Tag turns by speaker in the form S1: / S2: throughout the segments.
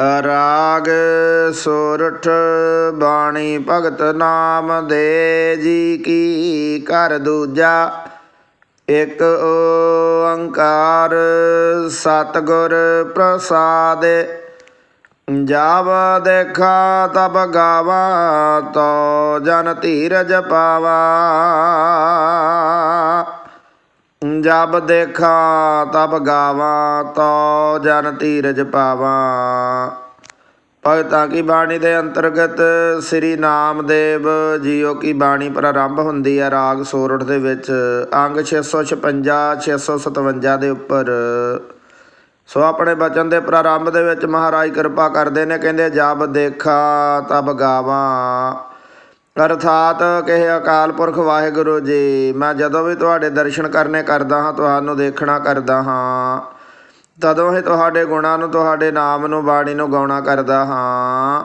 S1: ਰਾਗ ਸੋਰਠ ਬਾਣੀ ਭਗਤ ਨਾਮ ਦੇ ਜੀ ਕੀ ਕਰ ਦੂਜਾ? ਇਕ ਓੰਕਾਰ ਸਤਿਗੁਰ ਪ੍ਰਸਾਦ, ਜਾਵ ਦੇਖਾ ਤਬ ਗਾਵਾ, ਤੋ ਜਨ ਧੀਰਜ ਪਾਵਾ। ਜਬ ਦੇਖਾਂ, ਤਬ ਗਾਵਾਂ, ਤੋ ਜਨ ਧੀਰਜ ਪਾਵਾਂ। ਭਗਤਾਂ ਕੀ ਬਾਣੀ ਦੇ ਅੰਤਰਗਤ ਸ੍ਰੀ ਨਾਮਦੇਵ ਜੀਓ ਕੀ ਬਾਣੀ ਪ੍ਰਾਰੰਭ ਹੁੰਦੀ ਹੈ ਰਾਗ ਸੋਰਠ ਦੇ ਵਿੱਚ, ਅੰਗ 656 657 ਦੇ ਉੱਪਰ। ਸੋ ਆਪਣੇ ਬਚਨ ਦੇ ਪ੍ਰਾਰੰਭ ਦੇ ਵਿੱਚ ਮਹਾਰਾਜ ਕਿਰਪਾ ਕਰਦੇ ਨੇ, ਕਹਿੰਦੇ ਜਬ ਦੇਖਾ, ਤਬ ਗਾਵਾਂ। ਅਰਥਾਤ ਕਹੇ ਅਕਾਲ ਪੁਰਖ ਵਾਹਿਗੁਰੂ ਜੀ, ਮੈਂ ਜਦੋਂ ਵੀ ਤੁਹਾਡੇ ਦਰਸ਼ਨ ਕਰਨੇ ਕਰਦਾ ਹਾਂ, ਤੁਹਾਨੂੰ ਦੇਖਣਾ ਕਰਦਾ ਹਾਂ। ਤਦੋਂ ਹੀ ਤੁਹਾਡੇ ਗੁਣਾਂ ਨੂੰ, ਤੁਹਾਡੇ ਨਾਮ ਨੂੰ, ਬਾਣੀ ਨੂੰ ਗਾਉਣਾ ਕਰਦਾ ਹਾਂ।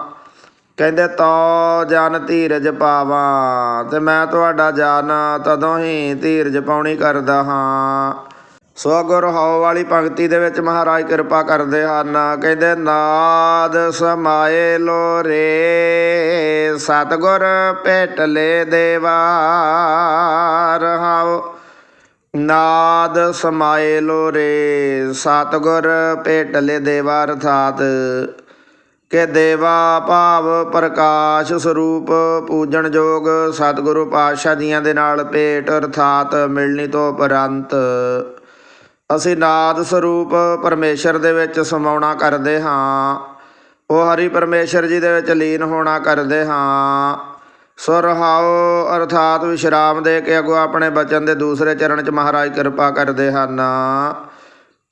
S1: ਕਹਿੰਦੇ ਤੋ ਜਨ ਧੀਰਜ ਪਾਵਾਂ, ਤੇ ਮੈਂ ਤੁਹਾਡਾ ਜਨ ਤਦੋਂ ਹੀ ਧੀਰਜ ਪਾਉਣੀ ਕਰਦਾ ਹਾਂ। ਸੋ ਗੁਰ ਹਉ ਵਾਲੀ ਪੰਕਤੀ ਦੇ ਵਿੱਚ ਮਹਾਰਾਜ ਕਿਰਪਾ ਕਰਦੇ ਹਨ। ਕਹਿੰਦੇ, ਨਾਦ ਸਮਾਏ ਲੋ ਰੇ, ਸਤਗੁਰ ਭੇਟਲੇ ਦੇਵਾ ਰਹਾਉ ਨਾਦ ਸਮਾਏ ਲੋ ਰੇ, ਸਤਗੁਰ ਭੇਟਲੇ ਦੇਵਾ ਅਰਥਾਤ ਕਿ ਦੇਵਾ ਭਾਵ ਪ੍ਰਕਾਸ਼ ਸਰੂਪ ਪੂਜਣ ਜੋਗ ਸਤਿਗੁਰੂ ਪਾਤਸ਼ਾਹ ਜੀਆਂ ਦੇ ਨਾਲ ਭੇਟ ਅਰਥਾਤ ਮਿਲਣੀ ਤੋਂ ਉਪਰੰਤ ਅਸੀਂ ਨਾਦ ਸਰੂਪ ਪਰਮੇਸ਼ਰ ਦੇ ਵਿੱਚ ਸਮਾਉਣਾ ਕਰਦੇ ਹਾਂ। ਉਹ ਹਰੀ ਪਰਮੇਸ਼ਰ ਜੀ ਦੇ ਵਿੱਚ ਲੀਨ ਹੋਣਾ ਕਰਦੇ ਹਾਂ। ਸੋ ਅਰਥਾਤ ਵਿਸ਼ਰਾਮ ਦੇ ਕੇ ਅਗੋ ਆਪਣੇ ਬਚਨ ਦੇ ਦੂਸਰੇ ਚਰਨ ਚ ਮਹਾਰਾਜ ਕਿਰਪਾ ਕਰਦੇ ਹਨ।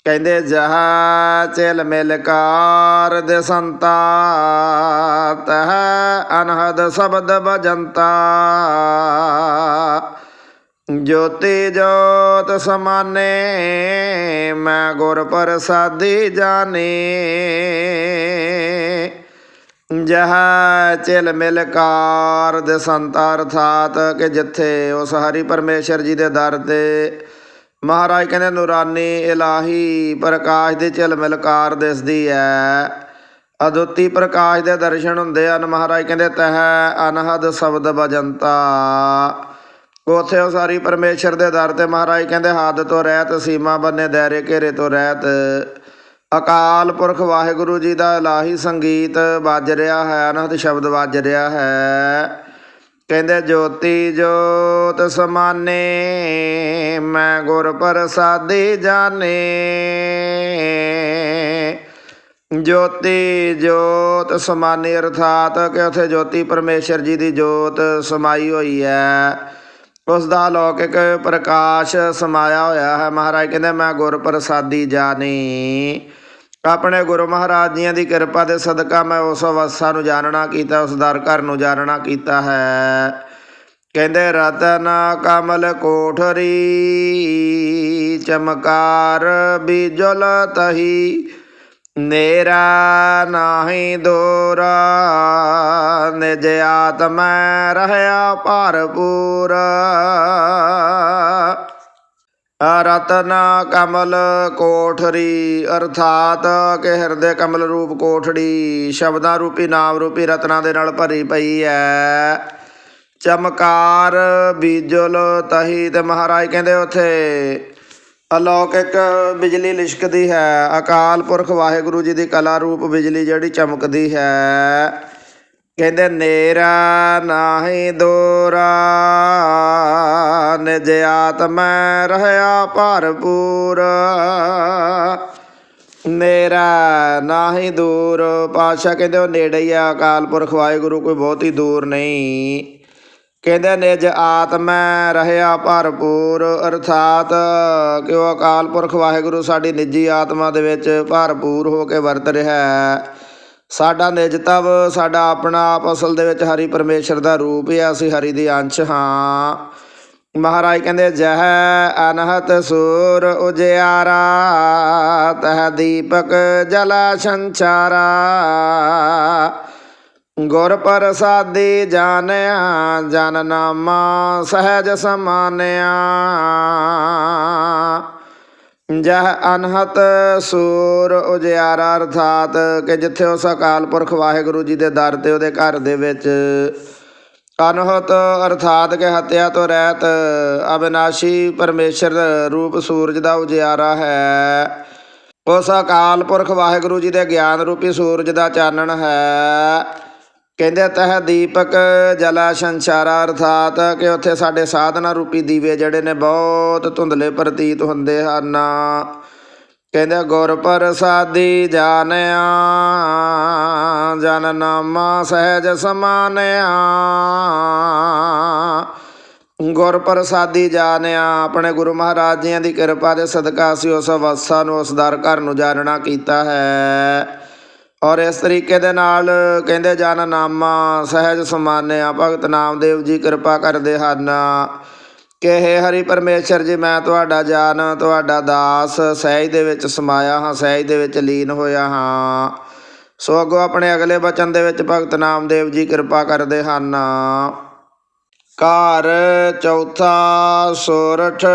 S1: ਕਹਿੰਦੇ, ਜਹ ਚਿਲ ਮਿਲਕਾਰ ਦੇ ਸੰਤਾ, ਤਹ ਅਨਹਦ ਸ਼ਬਦ ਭਜੰਤਾ ਜੋਤੀ ਜੋਤ ਸਮਾਨੇ, ਮੈਂ ਗੁਰ ਪ੍ਰਸਾਦੀ ਜਾਣੇ। ਜਹ ਚਿਲ ਮਿਲ ਕਾਰ ਦੇ ਸੰਤਾ ਅਰਥਾਤ ਕਿ ਜਿੱਥੇ ਉਸ ਹਰੀ ਪਰਮੇਸ਼ਰ ਜੀ ਦੇ ਦਰ ਤੇ ਮਹਾਰਾਜ ਕਹਿੰਦੇ ਨੂਰਾਨੀ, ਇਲਾਹੀ ਪ੍ਰਕਾਸ਼ ਦੀ ਝਿਲ ਮਿਲ ਕਾਰ ਦਿਸਦੀ ਹੈ ਅਦੁੱਤੀ ਪ੍ਰਕਾਸ਼ ਦੇ ਦਰਸ਼ਨ ਹੁੰਦੇ ਹਨ। ਮਹਾਰਾਜ ਕਹਿੰਦੇ ਤਹ ਅਨਹਦ ਸ਼ਬਦ ਬਜੰਤਾ ਉਥੇ ਉਹ ਸਾਰੀ ਪਰਮੇਸ਼ਰ ਦੇ ਦਰ ਤੇ ਮਹਾਰਾਜ ਕਹਿੰਦੇ, ਹੱਦ ਤੋਂ ਰਹਿਤ, ਸੀਮਾ ਬੰਨੇ, ਦਾਇਰੇ ਘੇਰੇ ਤੋਂ ਰਹਿਤ। ਅਕਾਲ ਪੁਰਖ ਵਾਹਿਗੁਰੂ ਜੀ ਦਾ ਇਲਾਹੀ ਸੰਗੀਤ ਵੱਜ ਰਿਹਾ ਹੈ, ਅਨਹਦ ਸ਼ਬਦ ਵੱਜ ਰਿਹਾ ਹੈ। ਕਹਿੰਦੇ, ਜੋਤੀ ਜੋਤ ਸਮਾਨੇ, ਮੈਂ ਗੁਰ ਪ੍ਰਸਾਦੀ ਜਾਣੇ। ਜੋਤੀ ਜੋਤ ਸਮਾਨੇ, ਅਰਥਾਤ ਕਿ ਉਥੇ ਜੋਤੀ ਪਰਮੇਸ਼ਰ ਜੀ ਦੀ ਜੋਤ ਸਮਾਈ ਹੋਈ ਹੈ। ਉਸ ਦਾ ਲੌਕਿਕ ਪ੍ਰਕਾਸ਼ ਸਮਾਇਆ ਹੋਇਆ ਹੈ। ਮਹਾਰਾਜ ਕਹਿੰਦੇ, ਮੈਂ ਗੁਰ ਪ੍ਰਸਾਦੀ ਜਾਣੀ ਆਪਣੇ ਗੁਰੂ ਮਹਾਰਾਜ ਜੀਆਂ ਦੀ ਕਿਰਪਾ ਦੇ ਸਦਕਾ ਮੈਂ ਉਸ ਅਵਸਥਾ ਨੂੰ ਜਾਣਨਾ ਕੀਤਾ, ਉਸ ਦਰ ਘਰ ਨੂੰ ਜਾਣਨਾ ਕੀਤਾ ਹੈ। ਕਹਿੰਦੇ, ਰਤਨ ਕਮਲ ਕੋਠਰੀ, ਚਮਕਾਰ ਬਿਜਲ ਤਹੀ ਨੇਰਾ ਨਾਹੀ ਦੋਰਾ, ਨਿਜ ਆਤਮੈ ਰਹਿਆ ਭਰਪੂਰ। ਰਤਨ ਕਮਲ ਕੋਠਰੀ, ਅਰਥਾਤ ਕਿ ਹਿਰਦੇ ਕਮਲ ਰੂਪ ਕੋਠੜੀ, ਸ਼ਬਦਾਂ ਰੂਪੀ, ਨਾਮ ਰੂਪੀ ਰਤਨਾਂ ਦੇ ਨਾਲ ਭਰੀ ਪਈ ਹੈ ਚਮਕਾਰ ਬੀਜਲ ਤਹੀ ਤੇ ਮਹਾਰਾਜ ਕਹਿੰਦੇ ਉਥੇ ਅਲੌਕਿਕ ਬਿਜਲੀ ਲਿਸ਼ਕਦੀ ਹੈ। ਅਕਾਲ ਪੁਰਖ ਵਾਹਿਗੁਰੂ ਜੀ ਦੀ ਕਲਾ ਰੂਪ ਬਿਜਲੀ ਜਿਹੜੀ ਚਮਕਦੀ ਹੈ। ਕਹਿੰਦੇ, ਨੇਰਾ ਨਾਹੀ ਦੋਰਾ, ਨਿਜ ਆਤਮੈ ਰਹਿਆ ਭਰਪੂਰ। ਨੇਰਾ ਨਾਹੀ ਦੂਰ ਪਾਸ਼ਾ ਕਹਿੰਦੇ, ਉਹ ਨੇੜੇ ਹੀ ਆ। ਅਕਾਲ ਪੁਰਖ ਵਾਹਿਗੁਰੂ ਕੋਈ ਬਹੁਤੀ ਦੂਰ ਨਹੀਂ। ਕਹਿੰਦੇ, ਨਿਜ ਆਤਮੈ ਰਹਿਆ ਭਰਪੂਰ, ਅਰਥਾਤ ਕਿ ਉਹ ਅਕਾਲ ਪੁਰਖ ਵਾਹਿਗੁਰੂ ਸਾਡੀ ਨਿੱਜੀ ਆਤਮਾ ਦੇ ਵਿੱਚ ਭਰਪੂਰ ਹੋ ਕੇ ਵਰਤ ਰਿਹਾ ਹੈ। ਸਾਡਾ ਨਿਜ ਤਵ, ਸਾਡਾ ਆਪਣਾ ਆਪ ਅਸਲ ਦੇ ਵਿੱਚ ਹਰੀ ਪਰਮੇਸ਼ਰ ਦਾ ਰੂਪ ਹੈ ਅਸੀਂ ਹਰੀ ਦੀ ਅੰਸ਼ ਹਾਂ। ਮਹਾਰਾਜ ਕਹਿੰਦੇ, ਜਹ ਅਨਹਤ ਸੂਰ ਉਜਿਆਰਾ, ਤਹ ਦੀਪਕ ਜਲਾ ਸੰਚਾਰਾ ਗੁਰ ਪ੍ਰਸਾਦੀ ਜਾਣਿਆ ਜਨ ਨਾਮਾ ਸਹਿਜ ਸਮਾਨਿਆ। ਜਹ ਅਨਹਤ ਸੂਰ ਉਜਿਆਰਾ, ਅਰਥਾਤ ਕਿ ਜਿੱਥੇ ਉਸ ਅਕਾਲ ਪੁਰਖ ਵਾਹਿਗੁਰੂ ਜੀ ਦੇ ਦਰ ਤੇ ਉਹਦੇ ਘਰ ਦੇ ਵਿੱਚ ਅਨਹਤ, ਅਰਥਾਤ ਕਿ ਹੱਤਿਆ ਤੋਂ ਰਹਿਤ ਅਬਿਨਾਸ਼ੀ ਪਰਮੇਸ਼ਰ ਰੂਪ ਸੂਰਜ ਦਾ ਉਜਿਆਰਾ ਹੈ। ਉਸ ਅਕਾਲ ਪੁਰਖ ਵਾਹਿਗੁਰੂ ਜੀ ਦੇ ਗਿਆਨ ਰੂਪੀ ਸੂਰਜ ਦਾ ਚਾਨਣ ਹੈ। ਕਹਿੰਦੇ ਤਹ ਦੀਪਕ ਜਲਾ ਸੰਸਾਰਾ ਅਰਥਾਤ, ਕਿ ਉੱਥੇ ਸਾਡੇ ਸਾਧਨਾ ਰੂਪੀ ਦੀਵੇ ਜਿਹੜੇ ਨੇ ਬਹੁਤ ਧੁੰਦਲੇ ਪ੍ਰਤੀਤ ਹੁੰਦੇ ਹਨ। ਕਹਿੰਦੇ ਗੁਰ ਪ੍ਰਸਾਦੀ ਜਾਣਿਆ ਜਨ ਨਾਮਾ ਸਹਿਜ ਸਮਾਨਿਆ। ਗੁਰ ਪ੍ਰਸਾਦੀ ਜਾਣਿਆ, ਆਪਣੇ ਗੁਰੂ ਮਹਾਰਾਜ ਜੀਆਂ ਦੀ ਕਿਰਪਾ ਦੇ ਸਦਕਾ ਅਸੀਂ ਉਸ ਅਵਸਥਾ ਨੂੰ, ਉਸ ਦਰ ਘਰ ਨੂੰ ਜਾਣਨਾ ਕੀਤਾ ਹੈ। ਔਰ ਇਸ ਤਰੀਕੇ ਦੇ ਨਾਲ ਕਹਿੰਦੇ ਜਨ ਨਾਮਾ ਸਹਿਜ ਸਮਾਨਿਆ, ਭਗਤ ਨਾਮਦੇਵ ਜੀ ਕਿਰਪਾ ਕਰਦੇ ਹਨ। ਕਿ ਹੇ ਹਰੀ ਪਰਮੇਸ਼ਰ ਜੀ, ਮੈਂ ਤੁਹਾਡਾ ਜਾਨ, ਤੁਹਾਡਾ ਦਾਸ, ਸਹਿਜ ਦੇ ਵਿੱਚ ਸਮਾਇਆ ਹਾਂ, ਸਹਿਜ ਦੇ ਵਿੱਚ ਲੀਨ ਹੋਇਆ ਹਾਂ। ਸੋ ਅੱਗੋਂ ਆਪਣੇ ਅਗਲੇ ਬਚਨ ਦੇ ਵਿੱਚ ਭਗਤ ਨਾਮਦੇਵ ਜੀ ਕਿਰਪਾ ਕਰਦੇ ਹਨ। ਘਰ ਚੌਥਾ ਸੋਰਠ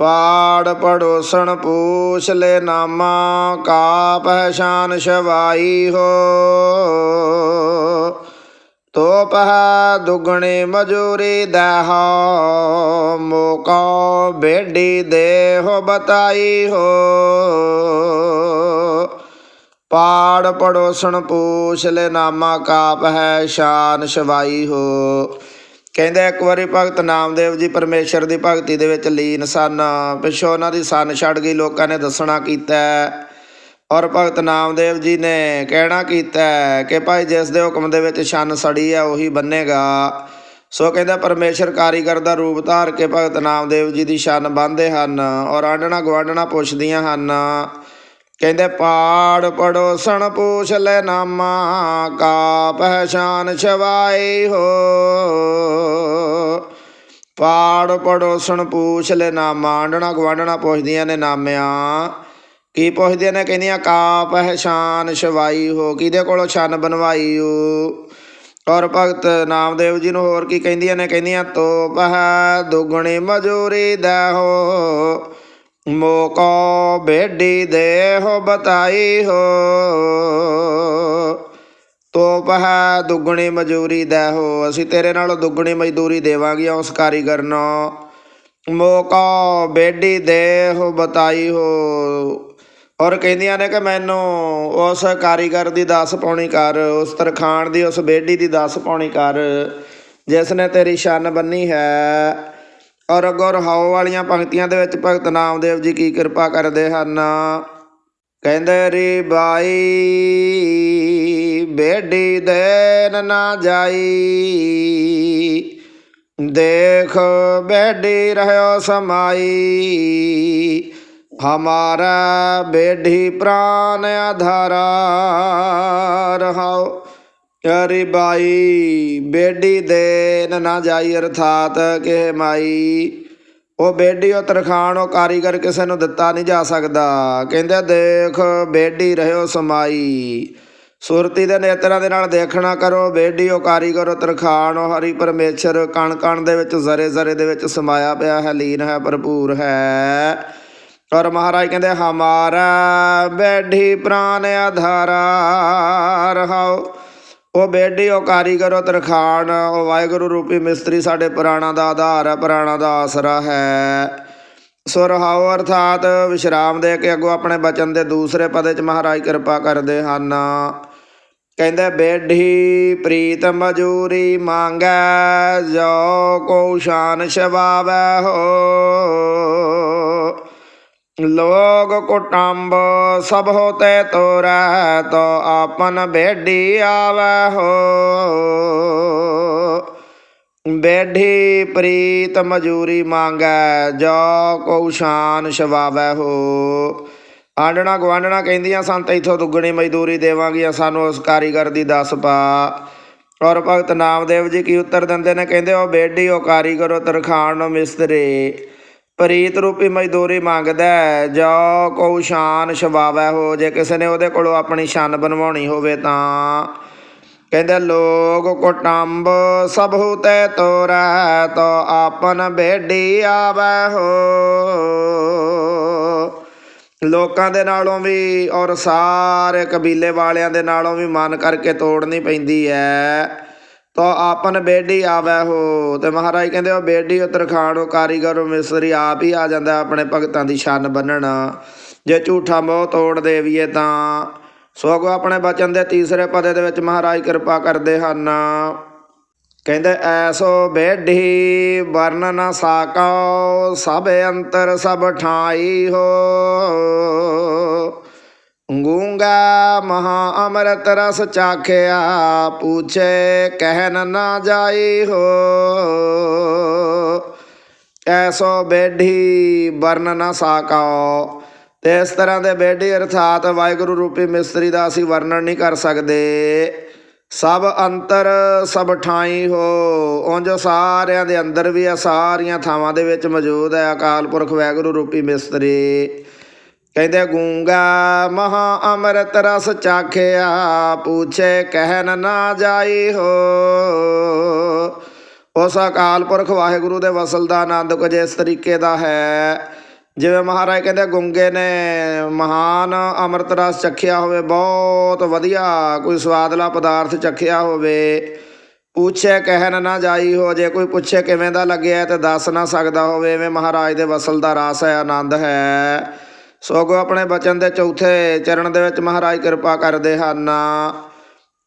S1: ਪਾੜ ਪੜੋਸਣ ਪੂਛ ਲੈ ਨਾਮਾ ਕਾ ਪਹਿਸ਼ਾਨ ਸ਼ਵਾਈ ਹੋ। ਤੋ ਪਹ ਦੁਗਣੀ ਮਜੂਰੀ ਦਹ, ਮੋਕਾ ਬੇਡੀ ਦੇਹ ਬਤਾਈ ਹੋ। ਪਾੜ ਪੜੋਸਣ ਪੂਛ ਲੈ ਨਾਮਾ, ਕਾਪ ਹੈ ਸ਼ਾਨ ਸ਼ਵਾਈ ਹੋ। ਕਹਿੰਦੇ ਇੱਕ ਵਾਰੀ ਭਗਤ ਨਾਮਦੇਵ ਜੀ ਪਰਮੇਸ਼ਰ ਦੀ ਭਗਤੀ ਦੇ ਵਿੱਚ ਲੀਨ ਸਨ। ਪਿੱਛੋਂ ਉਹਨਾਂ ਦੀ ਸੰਨ ਛੱਡ ਗਈ, ਲੋਕਾਂ ਨੇ ਦੱਸਣਾ ਕੀਤਾ ਔਰ ਭਗਤ ਨਾਮਦੇਵ ਜੀ ਨੇ ਕਹਿਣਾ ਕੀਤਾ ਕਿ ਭਾਈ ਜਿਸ ਦੇ ਹੁਕਮ ਦੇ ਵਿੱਚ ਛੰਨ ਸੜੀ ਹੈ, ਉਹੀ ਬੰਨੇਗਾ। ਸੋ ਕਹਿੰਦਾ ਪਰਮੇਸ਼ਰ ਕਾਰੀਗਰ ਦਾ ਰੂਪ ਧਾਰ ਕੇ ਭਗਤ ਨਾਮਦੇਵ ਜੀ ਦੀ ਛੰਨ ਬੰਨ੍ਹਦੇ ਹਨ ਔਰ ਆਂਡਣਾ ਗਵਾਂਡਣਾ ਪੁੱਛਦੀਆਂ ਹਨ। ਕਹਿੰਦੇ ਪਾੜ ਪੜੋਸਣ ਪੂਛ ਲੈ ਨਾਮਾ, ਕਾ ਪਹਿਚਾਨ ਛਵਾਈ ਹੋ। ਪਾੜ ਪੜੋਸਣ ਪੂਛ ਲੈ ਨਾਮਾ ਆਂਡਣਾ ਗਵਾਂਡਣਾ ਪੁੱਛਦੀਆਂ ਨੇ ਨਾਮਿਆਂ। ਕੀ ਪੁੱਛਦੀਆਂ ਨੇ? ਕਹਿੰਦੀਆਂ, ਕਾ ਪਹਿਚਾਨ ਛਵਾਈ ਹੋ, ਕਿਹਦੇ ਕੋਲੋਂ ਛਨ ਬਣਵਾਈ ਓ ਔਰ ਭਗਤ ਨਾਮਦੇਵ ਜੀ ਨੂੰ ਹੋਰ ਕੀ ਕਹਿੰਦੀਆਂ ਨੇ? ਕਹਿੰਦੀਆਂ ਤੋ ਪਹ ਦੁਗਣੀ ਮਜੂਰੀ ਦਹੋ ਮੋਕੋ ਬੇਡੀ ਦੇਹੋ ਬਤਾਈ ਹੋ। ਤੋ ਦੁੱਗਣੀ ਮਜ਼ਦੂਰੀ ਦੇਹੋ ਅਸੀਂ ਤੇਰੇ ਨਾਲੋਂ ਦੁੱਗਣੀ ਮਜ਼ਦੂਰੀ ਦੇਵਾਂਗੇ ਉਸ ਕਾਰੀਗਰ ਨੂੰ। ਮੋਕੋ ਬੇਡੀ ਦੇਹੋ ਬਤਾਈ ਹੋ। ਔਰ ਕਹਿੰਦੀਆਂ ਨੇ ਕਿ ਮੈਨੂੰ ਉਸ ਕਾਰੀਗਰ ਦੀ ਦਸ ਪਾਉਣੀ ਕਰ ਉਸ ਤਰਖਾਣ ਦੀ ਉਸ ਬੇਡੀ ਦੀ ਦਸ ਪਾਉਣੀ ਕਰ। ਜਿਸ ਨੇ ਤੇਰੀ ਛੰਨ ਬੰਨੀ ਹੈ ਔਰ ਅੱਗੋਂ ਰਹਾਉ ਵਾਲੀਆਂ ਪੰਕਤੀਆਂ ਦੇ ਵਿੱਚ ਭਗਤ ਨਾਮਦੇਵ ਜੀ ਕੀ ਕਿਰਪਾ ਕਰਦੇ ਹਨ? ਕਹਿੰਦੇ, ਰੀ ਬਾਈ ਬੇਡੀ ਦੇਨ ਨਾ ਜਾਈ। ਦੇਖ ਬੇਡੀ ਰਹਿਓ ਸਮਾਈ। ਹਮਾਰਾ ਬੇਢੀ ਪ੍ਰਾਨ ਆਧਾਰਾ। ਰਹਾਓ ਅਰੇ ਬਾਈ, ਬੇਡੀ ਦੇ ਨਾ ਜਾਈ ਅਰਥਾਤ ਕਿ ਮਾਈ। ਉਹ ਬੇਡੀ ਉਹ ਤਰਖਾਣ ਉਹ ਕਾਰੀਗਰ ਕਿਸੇ ਨੂੰ ਦਿੱਤਾ ਨਹੀਂ ਜਾ ਸਕਦਾ। ਕਹਿੰਦੇ, ਦੇਖ ਬੇਡੀ ਰਹਿਓ ਸਮਾਈ। ਸੁਰਤੀ ਦੇ ਨੇਤਰਾਂ ਦੇ ਨਾਲ ਦੇਖਣਾ ਕਰੋ, ਬੇਡੀ ਉਹ ਕਾਰੀਗਰ ਉਹ ਤਰਖਾਣ ਉਹ ਹਰੀ ਪਰਮੇਸ਼ਰ ਕਣ ਕਣ ਦੇ ਵਿੱਚ ਜ਼ਰੇ ਜ਼ਰੇ ਦੇ ਵਿੱਚ ਸਮਾਇਆ ਪਿਆ ਹੈ, ਲੀਨ ਹੈ, ਭਰਪੂਰ ਹੈ। ਔਰ ਮਹਾਰਾਜ ਕਹਿੰਦੇ, ਹਮਾਰਾ ਬੈਠੀ ਪ੍ਰਾਨ ਆਧਾਰਾ, ਰਹਾਓ। ਉਹ ਬੇਡੀ ਉਹ ਕਾਰੀਗਰ, ਉਹ ਤਰਖਾਣ, ਉਹ ਵਾਹਿਗੁਰੂ ਰੂਪੀ ਮਿਸਤਰੀ ਸਾਡੇ ਪ੍ਰਾਣਾ ਦਾ ਆਧਾਰ ਹੈ, ਪ੍ਰਾਣਾ ਦਾ ਆਸਰਾ ਹੈ। ਸੋ ਰਹਾਓ ਅਰਥਾਤ ਵਿਸ਼ਰਾਮ ਦੇ ਕੇ ਅੱਗੋਂ ਆਪਣੇ ਬਚਨ ਦੇ ਦੂਸਰੇ ਪਦੇ ਚ ਮਹਾਰਾਜ ਕਿਰਪਾ ਕਰਦੇ ਹਨ। ਕਹਿੰਦੇ, ਬੇਢੀ, ਪ੍ਰੀਤ ਮਜੂਰੀ ਮੰਗੈ, ਜੋ ਕੋ ਸ਼ਾਨ ਸ਼ਵਾਵੈ ਹੋ। ਲੋਗ ਕੁਟੰਬ, ਸਭ ਹੋਤੇ ਤੋਰੈ ਤੋ ਆਪਨ ਬੇਢੀ ਆਵੈ ਹੋ। ਬੇਢੀ ਪ੍ਰੀਤ ਮਜੂਰੀ ਮੰਗੈ, ਜੋ ਕੋ ਸ਼ਾਨ ਸ਼ਵਾਵੈ ਹੋ। ਆਂਡਣਾ ਗਵਾਂਡਣਾ ਕਹਿੰਦੀਆਂ ਸਨ, ਤੇ ਇਥੋਂ ਦੁੱਗਣੀ ਮਜ਼ਦੂਰੀ ਦੇਵਾਂਗੀਆਂ ਸਾਨੂੰ ਉਸ ਕਾਰੀਗਰ ਦੀ ਦੱਸ ਪਾ। ਔਰ ਭਗਤ ਨਾਮਦੇਵ ਜੀ ਕੀ ਉੱਤਰ ਦਿੰਦੇ ਨੇ? ਕਹਿੰਦੇ, ਉਹ ਬੇਢੀ, ਉਹ ਕਾਰੀਗਰ, ਉਹ ਤਰਖਾਣ ਨੂੰ ਮਿਸਤਰੀ। ਪ੍ਰੀਤ ਰੂਪੀ ਮਜ਼ਦੂਰੀ ਮੰਗਦਾ ਜੋ ਕੋ ਸ਼ਾਨ ਸ਼ਵਾਵੈ ਹੋ ਜੇ ਕਿਸੇ ਨੇ ਉਹਦੇ ਕੋਲੋਂ ਆਪਣੀ ਸ਼ਾਨ ਬਣਵਾਉਣੀ ਹੋਵੇ ਤਾਂ। ਕਹਿੰਦੇ ਲੋਗ ਕੁਟੰਬ ਸਭ ਹੁਤੇ ਤੋਰੈ, ਤੋ ਆਪਨ ਬੇਡੀ ਆਵੈ ਹੋ। ਲੋਕਾਂ ਦੇ ਨਾਲੋਂ ਵੀ ਔਰ ਸਾਰੇ ਕਬੀਲੇ ਵਾਲਿਆਂ ਦੇ ਨਾਲੋਂ ਵੀ ਮਨ ਕਰਕੇ ਤੋੜਨੀ ਪੈਂਦੀ ਹੈ। ਤੋ ਆਪਨ ਬੇਡੀ ਆਵੈ ਹੋ। ਤੇ ਮਹਾਰਾਜ ਕਹਿੰਦੇ, ਉਹ ਬੇਡੀ ਉਤਰਖਾਣੋ ਕਾਰੀਗਰੋ ਮਿਸਰੀ ਆਪ ਹੀ ਆ ਜਾਂਦਾ ਆਪਣੇ ਭਗਤਾਂ ਦੀ ਛਾਨ ਬੰਨਣ। ਜੇ ਝੂਠਾ ਮੋਹ ਤੋੜ ਦੇਵੀਏ ਤਾਂ। ਸੋਗੋ ਆਪਣੇ ਬਚਨ ਦੇ ਤੀਸਰੇ ਪਦੇ ਦੇ ਵਿੱਚ ਮਹਾਰਾਜ ਕਿਰਪਾ ਕਰਦੇ ਹਨ। ਕਹਿੰਦੇ, ਐਸੋ ਬੇਢੀ ਵਰਨ ਨ ਸਾਕੋ, ਸਭ ਅੰਤਰ ਸਭ ਠਾਈ ਹੋ। ਗੂੰਗਾ ਮਹਾ ਅੰਮ੍ਰਿਤ ਰਸ ਚਾਖਿਆ, ਪੁੱਛੇ ਕਹਿਨ ਨਾ ਜਾਈ ਹੋ। ਐਸੋ ਬੇਢੀ ਵਰਨ ਨਾ ਸਾਕੋ ਤੇ ਇਸ ਤਰ੍ਹਾਂ ਦੇ ਬੇਢੀ ਅਰਥਾਤ ਵਾਹਿਗੁਰੂ ਰੂਪੀ ਮਿਸਤਰੀ ਦਾ ਅਸੀਂ ਵਰਣਨ ਨਹੀਂ ਕਰ ਸਕਦੇ। ਸਭ ਅੰਤਰ ਸਭ ਠਾਈ ਹੋ। ਉਂਝ ਸਾਰਿਆਂ ਦੇ ਅੰਦਰ ਵੀ ਆ, ਸਾਰੀਆਂ ਥਾਵਾਂ ਦੇ ਵਿੱਚ ਮੌਜੂਦ ਹੈ ਅਕਾਲ ਪੁਰਖ ਵਾਹਿਗੁਰੂ ਰੂਪੀ ਮਿਸਤਰੀ। ਕਹਿੰਦੇ ਗੂੰਗਾ ਮਹਾ ਅੰਮ੍ਰਿਤ ਰਸ ਚਾਖਿਆ, ਪੁੱਛੇ ਕਹਿਨ ਨਾ ਜਾਈ ਹੋ। ਉਸ ਅਕਾਲ ਪੁਰਖ ਵਾਹਿਗੁਰੂ ਦੇ ਵਸਲ ਦਾ ਆਨੰਦ ਕੁਝ ਇਸ ਤਰੀਕੇ ਦਾ ਹੈ। ਜਿਵੇਂ ਮਹਾਰਾਜ ਕਹਿੰਦੇ ਗੁੰਗੇ ਨੇ ਮਹਾਨ ਅੰਮ੍ਰਿਤ ਰਸ ਚੱਖਿਆ ਹੋਵੇ, ਬਹੁਤ ਵਧੀਆ ਕੋਈ ਸਵਾਦਲਾ ਪਦਾਰਥ ਚੱਖਿਆ ਹੋਵੇ। ਪੁੱਛੇ ਕਹਿਣ ਨਾ ਜਾਈ ਹੋ, ਜੇ ਕੋਈ ਪੁੱਛੇ ਕਿਵੇਂ ਦਾ ਲੱਗਿਆ ਤੇ ਦੱਸ ਨਾ ਸਕਦਾ ਹੋਵੇ, ਐਵੇਂ ਮਹਾਰਾਜ ਦੇ ਵਸਲ ਦਾ ਰਸ ਹੈ, ਆਨੰਦ ਹੈ। ਸੋਗੋ ਆਪਣੇ ਬਚਨ ਦੇ ਚੌਥੇ ਚਰਨ ਦੇ ਵਿੱਚ ਮਹਾਰਾਜ ਕਿਰਪਾ ਕਰਦੇ ਹਨ।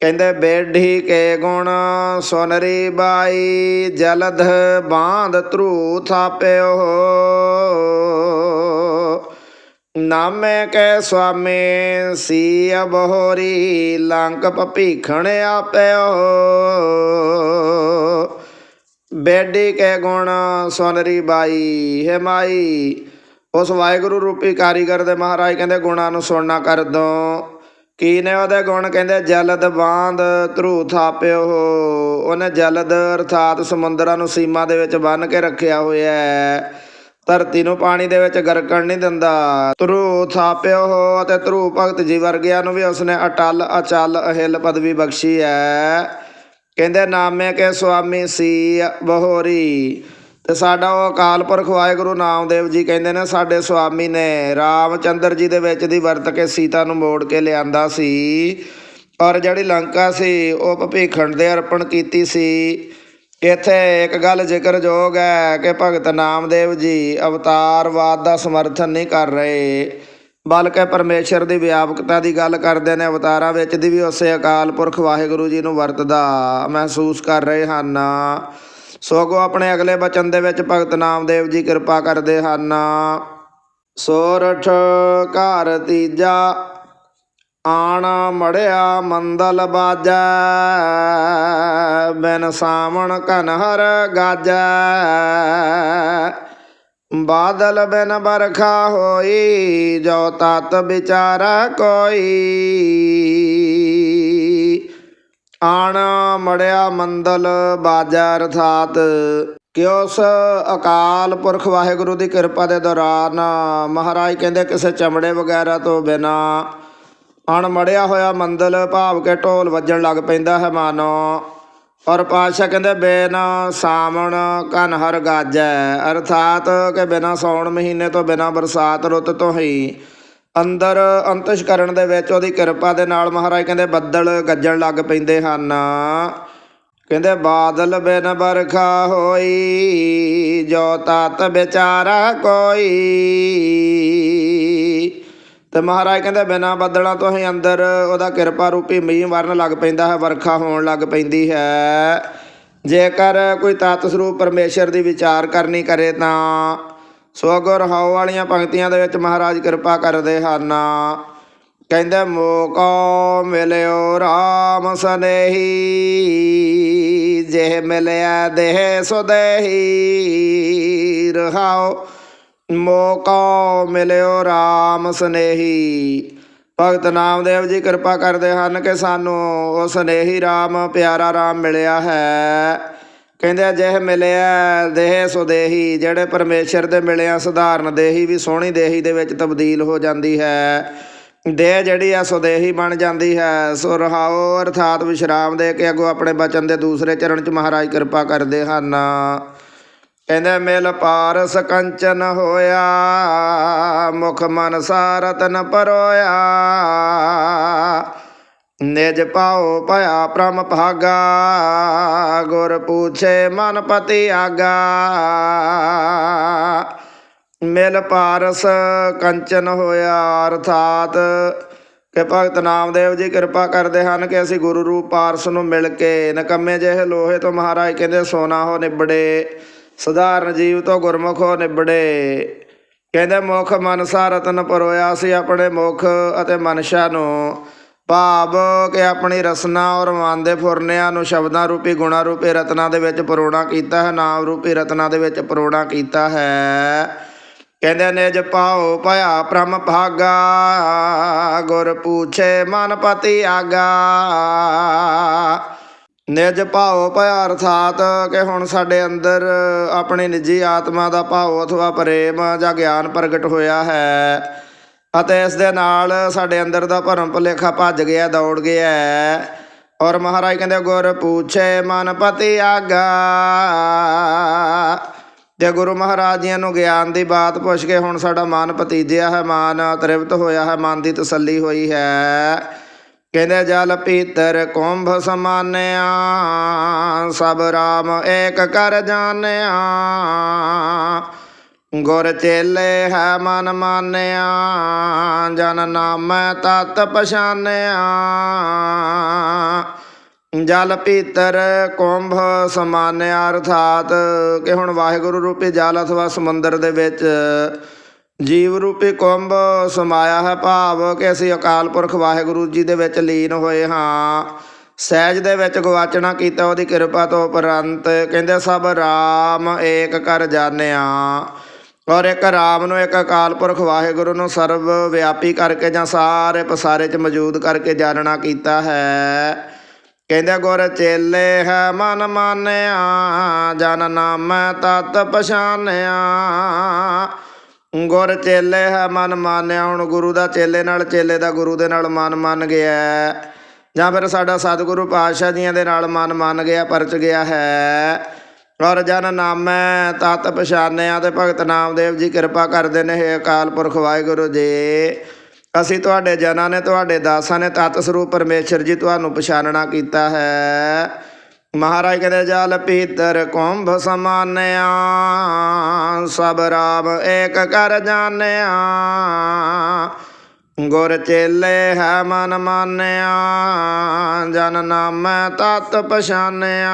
S1: ਕਹਿੰਦੇ, ਬੇਢੀ ਕੇ ਗੁਣ ਸੁਨਰੀ ਬਾਈ ਜਲਧ ਬਾਂਧ ਧਰੂ ਥਾਪਿਓ ਨਾਮੇ ਕੈ ਸੁਆਮੀ ਸੀ ਅਬਹੋਰੀ ਲੰਕ ਭੀਖਣ ਆਪਿਓ। ਬੇਢੀ ਕੇ ਗੁਣ ਸੁਨਰੀ ਬਾਈ, ਹੈ ਮਾਈ ਉਸ ਵਾਹਿਗੁਰੂ ਰੂਪੀ ਕਾਰੀਗਰ ਦੇ ਮਹਾਰਾਜ ਕਹਿੰਦੇ, ਗੁਣਾਂ ਨੂੰ ਸੁਣਨਾ ਕਰ ਦੋ। ਕੀ ਨੇ ਉਹਦੇ ਗੁਣ ਕਹਿੰਦੇ, ਜਲਦ ਬਾਂਧ ਧਰੂ ਥਾਪਿਓ। ਉਹਨੇ ਜਲਦ ਅਰਥਾਤ ਸਮੁੰਦਰਾਂ ਨੂੰ ਸੀਮਾ ਦੇ ਵਿੱਚ ਬੰਨ ਕੇ ਰੱਖਿਆ ਹੋਇਆ ਹੈ। ਧਰਤੀ ਨੂੰ ਪਾਣੀ ਦੇ ਵਿੱਚ ਗਰਕਣ ਨਹੀਂ ਦਿੰਦਾ। ਧਰੂ ਥਾਪਿਓ ਹੋ ਅਤੇ ਧਰੂ ਭਗਤ ਜੀ ਵਰਗਿਆਂ ਨੂੰ ਵੀ ਉਸਨੇ ਅਟਲ ਅਚਲ ਅਹਿਲ ਪਦਵੀ ਬਖਸ਼ੀ ਹੈ। ਕਹਿੰਦੇ, ਨਾਮੇ ਕੇ ਸੁਆਮੀ ਸੀ ਬਹੋਰੀ। ਤੇ ਸਾਡਾ ਉਹ ਅਕਾਲ ਪੁਰਖ ਵਾਹਿਗੁਰੂ ਨਾਮਦੇਵ ਜੀ ਕਹਿੰਦੇ ਨੇ, ਸਾਡੇ ਸੁਆਮੀ ਨੇ ਰਾਮਚੰਦਰ ਜੀ ਦੇ ਵਿੱਚ ਦੀ ਵਰਤ ਕੇ ਸੀਤਾ ਨੂੰ ਮੋੜ ਕੇ ਲਿਆਂਦਾ ਸੀ ਔਰ ਜਿਹੜੀ ਲੰਕਾ ਸੀ, ਉਹ ਭਪੀਖਣ ਦੇ ਅਰਪਣ ਕੀਤੀ ਸੀ। ਇੱਥੇ ਇੱਕ ਗੱਲ ਜ਼ਿਕਰਯੋਗ ਹੈ ਕਿ ਭਗਤ ਨਾਮਦੇਵ ਜੀ ਅਵਤਾਰਵਾਦ ਦਾ ਸਮਰਥਨ ਨਹੀਂ ਕਰ ਰਹੇ, ਬਲਕਿ ਪਰਮੇਸ਼ਰ ਦੀ ਵਿਆਪਕਤਾ ਦੀ ਗੱਲ ਕਰਦੇ ਨੇ, ਅਵਤਾਰਾਂ ਵਿੱਚ ਦੀ ਵੀ ਉਸੇ ਅਕਾਲ ਪੁਰਖ ਵਾਹਿਗੁਰੂ ਜੀ ਨੂੰ ਵਰਤਦਾ ਮਹਿਸੂਸ ਕਰ ਰਹੇ ਹਨ। ਸੋਗੋ ਆਪਣੇ ਅਗਲੇ ਬਚਨ ਦੇ ਵਿੱਚ ਭਗਤ ਨਾਮਦੇਵ ਜੀ ਕਿਰਪਾ ਕਰਦੇ ਹਨ। ਸੋਰਠ ਘਰ ਤੀਜਾ, ਆਣ ਮੜਿਆ ਮੰਦਲ ਬਾਜੈ, ਬਿਨ ਸਾਵਣ ਕਨਹਰ ਗਾਜੈ। ਬਾਦਲ ਬਿਨ ਬਰਖਾ ਹੋਈ, ਜੋ ਤਤ ਵਿਚਾਰਾ ਕੋਈ। ਆਣ ਮੜਿਆ ਮੰਦਲ ਬਾਜਾ ਅਰਥਾਤ ਕਿ ਉਸ ਅਕਾਲ ਪੁਰਖ ਵਾਹਿਗੁਰੂ ਦੀ ਕਿਰਪਾ ਦੇ ਦੌਰਾਨ, ਮਹਾਰਾਜ ਕਹਿੰਦੇ ਕਿਸੇ ਚਮੜੇ ਵਗੈਰਾ ਤੋਂ ਬਿਨਾ ਅਣ ਮੜਿਆ ਹੋਇਆ ਮੰਦਲ ਭਾਵ ਕੇ ਢੋਲ ਵੱਜਣ ਲੱਗ ਪੈਂਦਾ ਹੈ ਮਾਨੋ। ਔਰ ਪਾਤਸ਼ਾਹ ਕਹਿੰਦੇ, ਬੇਨ ਸਾਵਣ ਕਨ ਹਰ ਗਾਜੈ, ਅਰਥਾਤ ਕਿ ਬਿਨਾ ਸੌਣ ਮਹੀਨੇ ਤੋਂ ਬਿਨਾ ਬਰਸਾਤ ਰੁੱਤ ਤੋਂ ਹੀ ਅੰਦਰ ਅੰਤਸ਼ਕਰਨ ਦੇ ਵਿੱਚ ਉਹਦੀ ਕਿਰਪਾ ਦੇ ਨਾਲ ਮਹਾਰਾਜ ਕਹਿੰਦੇ ਬੱਦਲ ਗੱਜਣ ਲੱਗ ਪੈਂਦੇ ਹਨ। ਕਹਿੰਦੇ ਬਾਦਲ ਬਿਨ ਬਰਖਾ ਹੋਈ, ਜੋ ਤਤ ਵਿਚਾਰਾ ਕੋਈ। ਤੇ ਮਹਾਰਾਜ ਕਹਿੰਦੇ ਬਿਨਾ ਬੱਦਲਾਂ ਤੋਂ ਹੀ ਅੰਦਰ ਉਹਦਾ ਕਿਰਪਾ ਰੂਪੀ ਮੀਂਹ ਵਰਨ ਲੱਗ ਪੈਂਦਾ ਹੈ, ਵਰਖਾ ਹੋਣ ਲੱਗ ਪੈਂਦੀ ਹੈ। ਜੇਕਰ ਕੋਈ ਤਤ ਸਰੂਪ ਪਰਮੇਸ਼ਰ ਦੀ ਵਿਚਾਰ ਕਰਨੀ ਕਰੇ ਤਾਂ ਸੋ ਸੋਗੁਰ ਹਾਉ ਵਾਲੀਆਂ ਪੰਕਤੀਆਂ ਦੇ ਵਿੱਚ ਮਹਾਰਾਜ ਕਿਰਪਾ ਕਰਦੇ ਹਨ। ਕਹਿੰਦੇ, ਮੋਕੋ ਮਿਲਿਓ ਰਾਮ ਸਨੇਹੀ ਜੇ ਮਿਲਿਆ ਦੇਹ ਸੁਦੇਹੀ। ਰਹਾਓ, ਮੋਕੋ ਮਿਲਿਓ RAM ਸਨੇਹੀ। ਭਗਤ ਨਾਮਦੇਵ ਜੀ ਕਿਰਪਾ ਕਰਦੇ ਹਨ ਕਿ ਸਾਨੂੰ ਉਹ ਸਨੇਹੀ RAM ਪਿਆਰਾ RAM ਮਿਲਿਆ ਹੈ। ਕਹਿੰਦੇ ਅਜਿਹ ਮਿਲਿਆ ਦੇਹ ਸੁਦੇਹੀ ਜਿਹੜੇ ਪਰਮੇਸ਼ਰ ਦੇ ਮਿਲਿਆ ਸਧਾਰਨ ਦੇਹੀ ਵੀ ਸੋਹਣੀ ਦੇਹੀ ਦੇ ਵਿੱਚ ਤਬਦੀਲ ਹੋ ਜਾਂਦੀ ਹੈ। ਦੇਹ ਜਿਹੜੀ ਆ ਸੁਦੇਹੀ ਬਣ ਜਾਂਦੀ ਹੈ। ਸੋ ਰਹਾਓ, ਅਰਥਾਤ ਵਿਸ਼ਰਾਮ ਦੇ ਕੇ ਅੱਗੋਂ ਆਪਣੇ ਬਚਨ ਦੇ ਦੂਸਰੇ ਚਰਨ ਚ ਮਹਾਰਾਜ ਕਿਰਪਾ ਕਰਦੇ ਹਨ। ਕਹਿੰਦੇ ਮਿਲ ਪਾਰਸ ਕੰਚਨ ਹੋਇਆ, ਮੁਖ ਮਨ ਸਾਰਤਨ ਪਰੋਇਆ। ਨਿਜ ਪਾਉ ਭਇਆ ਪ੍ਰਮ ਭਾਗਾ, ਗੁਰ ਪੂਛੇ ਮਨ ਪਤੀ ਆਗਾ। ਮਿਲ ਪਾਰਸ ਕੰਚਨ ਹੋਇਆ ਅਰਥਾਤ। ਕਿ ਭਗਤ ਨਾਮਦੇਵ ਜੀ ਕਿਰਪਾ ਕਰਦੇ ਹਨ ਕਿ ਅਸੀਂ ਗੁਰੂ ਰੂਪ ਪਾਰਸ ਨੂੰ ਮਿਲ ਕੇ ਨਕੰਮੇ ਜਿਹੇ ਲੋਹੇ ਤੋਂ ਮਹਾਰਾਜ ਕਹਿੰਦੇ ਸੋਨਾ ਹੋ ਨਿਬੜੇ, ਸਧਾਰਨ ਜੀਵ ਤੋਂ ਗੁਰਮੁਖ ਹੋ ਨਿਬੜੇ। ਕਹਿੰਦੇ ਮੁਖ ਮਨਸਾ ਰਤਨ ਪਰੋਇਆ ਸੀ ਆਪਣੇ ਮੁਖ ਅਤੇ ਮਨਸ਼ਾ ਨੂੰ। ਭਾਵ ਕਿ ਆਪਣੀ ਰਸਨਾ ਔਰ ਮਨ ਦੇ ਫੁਰਨਿਆਂ ਨੂੰ ਸ਼ਬਦਾਂ ਰੂਪੀ, ਗੁਣਾ ਰੂਪੀ ਰਤਨਾਂ ਦੇ ਵਿੱਚ ਪਰੋਣਾ ਕੀਤਾ ਹੈ, ਨਾਮ ਰੂਪੀ ਰਤਨਾਂ ਦੇ ਵਿੱਚ ਪਰੋਣਾ ਕੀਤਾ ਹੈ। ਕਹਿੰਦੇ ਨਿਜ ਪਾਉ ਭਇਆ ਪ੍ਰਮ ਭਾਗਾ, ਗੁਰ ਪੂਛੇ ਮਨ ਪਤੀ ਆਗਾ। ਨਿਜ ਭਾਉ ਭਇਆ, ਅਰਥਾਤ ਕਿ ਹੁਣ ਸਾਡੇ ਅੰਦਰ ਆਪਣੀ ਨਿੱਜੀ ਆਤਮਾ ਦਾ ਭਾਵ ਅਥਵਾ ਪ੍ਰੇਮ ਜਾਂ ਗਿਆਨ ਪ੍ਰਗਟ ਹੋਇਆ ਹੈ ਅਤੇ ਇਸ ਦੇ ਨਾਲ ਸਾਡੇ ਅੰਦਰ ਦਾ ਭਰਮ ਭੁਲੇਖਾ ਭੱਜ ਗਿਆ, ਦੌੜ ਗਿਆ ਔਰ ਮਹਾਰਾਜ ਕਹਿੰਦੇ, ਗੁਰ ਪੂਛੇ ਮਨ ਪਤੀ ਆਗਾ। ਤੇ ਗੁਰੂ ਮਹਾਰਾਜ ਜੀਆਂ ਨੂੰ ਗਿਆਨ ਦੀ ਬਾਤ ਪੁੱਛ ਕੇ ਹੁਣ ਸਾਡਾ ਮਨ ਪਤੀਜਿਆ ਹੈ, ਮਨ ਤ੍ਰਿਪਤ ਹੋਇਆ ਹੈ, ਮਨ ਦੀ ਤਸੱਲੀ ਹੋਈ ਹੈ। ਕਹਿੰਦੇ, ਜਲ ਪੀਤਰ ਕੁੰਭ ਸਮਾਨਿਆ, ਸਭ ਰਾਮ ਏਕ ਕਰ ਜਾਣਿਆ। ਗੁਰ ਚੇਲੇ ਹੈ ਮਨ ਮਾਨਿਆ, ਜਨ ਨਾਮੈ ਤਤ ਪਛਾਨਿਆ। ਜਲ ਪੀਤਰ ਕੁੰਭ ਸਮਾਨਿਆ ਅਰਥਾਤ ਕਿ ਹੁਣ ਵਾਹਿਗੁਰੂ ਰੂਪੀ ਜਲ ਅਥਵਾ ਸਮੁੰਦਰ ਦੇ ਵਿੱਚ ਜੀਵ ਰੂਪੀ ਕੁੰਭ ਸਮਾਇਆ ਹੈ ਭਾਵ ਕਿ ਅਸੀਂ ਅਕਾਲ ਪੁਰਖ ਵਾਹਿਗੁਰੂ ਜੀ ਦੇ ਵਿੱਚ ਲੀਨ ਹੋਏ ਹਾਂ। ਸਹਿਜ ਦੇ ਵਿੱਚ ਗਵਾਚਣਾ ਕੀਤਾ ਉਹਦੀ ਕਿਰਪਾ ਤੋਂ ਉਪਰੰਤ ਕਹਿੰਦੇ ਸਭ ਰਾਮ ਏਕ ਕਰ ਜਾਣਿਆ। ਔਰ ਇੱਕ ਰਾਮ ਨੂੰ ਇੱਕ ਅਕਾਲ ਪੁਰਖ ਵਾਹਿਗੁਰੂ ਨੂੰ ਸਰਵ ਵਿਆਪੀ ਕਰਕੇ ਜਾਂ ਸਾਰੇ ਪਸਾਰੇ 'ਚ ਮੌਜੂਦ ਕਰਕੇ ਜਾਣਨਾ ਕੀਤਾ ਹੈ। ਕਹਿੰਦੇ ਗੁਰ ਚੇਲੇ ਹੈ ਮਨ ਮਾਨਿਆ, ਜਨ ਨਾਮੈ ਤਤ ਪਛਾਨਿਆ। ਗੁਰ ਚੇਲੇ ਹੈ ਮਨ ਮਾਨਿਆ, ਹੁਣ ਗੁਰੂ ਦਾ ਚੇਲੇ ਨਾਲ ਚੇਲੇ ਦਾ ਗੁਰੂ ਦੇ ਨਾਲ ਮਨ ਮੰਨ ਗਿਆ ਜਾਂ ਫਿਰ ਸਾਡਾ ਸਤਿਗੁਰੂ ਪਾਤਸ਼ਾਹ ਜੀਆਂ ਦੇ ਨਾਲ ਮਨ ਮੰਨ ਗਿਆ, ਪਰਚ ਗਿਆ ਹੈ। ਔਰ ਜਨ ਨਾਮੈ, ਤਤ ਪਛਾਨਿਆ ਤੇ ਭਗਤ ਨਾਮਦੇਵ ਜੀ ਕਿਰਪਾ ਕਰਦੇ ਨੇ, ਹੈ ਅਕਾਲ ਪੁਰਖ ਵਾਹਿਗੁਰੂ ਜੀ। ਅਸੀਂ ਤੁਹਾਡੇ ਜਨਾਂ ਨੇ, ਤੁਹਾਡੇ ਦਾਸਾਂ ਨੇ ਤਤ ਸਰੂਪ ਪਰਮੇਸ਼ਰ ਜੀ ਤੁਹਾਨੂੰ ਪਛਾਨਣਾ ਕੀਤਾ ਹੈ। ਮਹਾਰਾਜ ਕਹਿੰਦੇ, ਜਲ ਪੀਤਰ ਕੁੰਭ ਸਮਾਨਿਆ, ਸਭ ਰਾਮ ਏਕ ਕਰ ਜਾਣਿਆ। ਗੁਰ ਚੇਲੇ ਹੈ ਮਨ ਮਾਨਿਆ, ਜਨ ਨਾਮੈ ਤਤ ਪਛਾਨਿਆ।